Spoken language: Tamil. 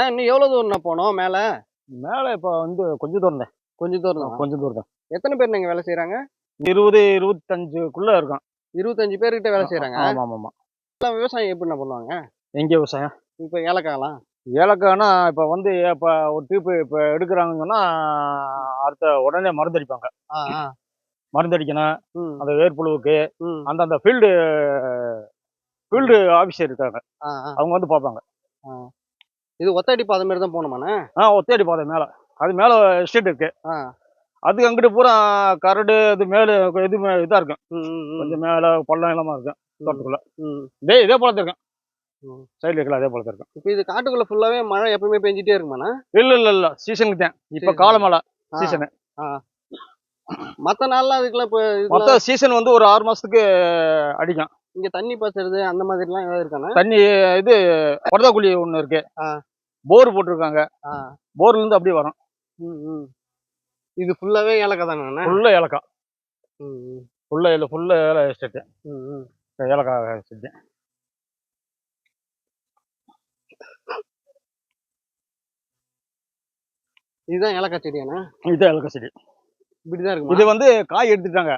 அண்ணா இன்னும் எவ்வளவு தூரம் போனோம் மேல? மேலே இப்போ வந்து கொஞ்சம் தூரம் தான் கொஞ்சம் தூரம் தான் கொஞ்சம் தூரம் தான் எத்தனை பேர் நீங்க வேலை செய்யறாங்க? இருபது இருபத்தஞ்சுக்குள்ள இருக்கும் இருபத்தஞ்சு பேர்கிட்ட வேலை செய்யறாங்க? ஆமா ஆமா ஆமா. எல்லாம் விவசாயம் எப்படி பண்ணுவாங்க? எங்க விவசாயம்? இப்ப ஏலக்காயெல்லாம் ஏலக்காய்னா இப்போ வந்து இப்போ ஒரு டீப்பு இப்போ எடுக்கிறாங்கன்னு அடுத்த உடனே மருந்தடிப்பாங்க. மருந்தடிக்கணும் அந்த வேர்ப்புழுவுக்கு. அந்தந்த ஃபீல்டு ஃபீல்டு ஆஃபீஸர் இருக்காங்க. அவங்க வந்து பார்ப்பாங்க. இது ஒத்தடி பாதை மாதிரி தான் போகணுமாண்ணே ஆ ஒத்தேடி பாதை மேலே அது மேலே எஸ்டேட் இருக்கு ஆ. அதுக்கு அங்கிட்டு பூரா கரடு இது மேலே இது மே- இதா இருக்கும். கொஞ்சம் மேலே பள்ளம் இல்லாம இருக்கும் தோட்டத்துக்குள்ள. இதே இதே போல இருக்கும். சைடில் இருக்கலாம் அதே போல இருக்கும் இப்ப இது காட்டுக்குள்ள ஃபுல்லாவே மழை எப்பவுமே பெஞ்சிட்டே இருக்குமாண்ணா இல்ல இல்ல இல்ல சீசனுக்கு தான் இப்ப சரி. காலமழை ஆ. சீசனு மத்த நாள்லாம் அதுக்கெல்லாம் இப்ப மொத்த சீசன் வந்து ஒரு ஆறு மாசத்துக்கு அடிக்கும் இங்க தண்ணி பாய்ச்சறது அந்த மாதிரிலாம் ஏதாவது இருக்காண்ணா தண்ணி இது குளி ஒண்ணு இருக்கு ஆ. போர் போட்டிருக்காங்க. போர்ல இருந்து அப்படியே வரும். இது ஃபுல்லாவே ஏலக்காய் தானே ஃபுல்லா ஏலக்காய். ஃபுல்லா இல்ல ஃபுல்லா ஏல எஸ்டேட் ம், ம். ஏலக்காய் எஸ்டேட் இதுதான் ஏலக்காய் செடியாண்ணா இது ஏலக்காய் செடி. இப்படிதான் இருக்குமா? இது வந்து காய் எடுத்துட்டாங்க.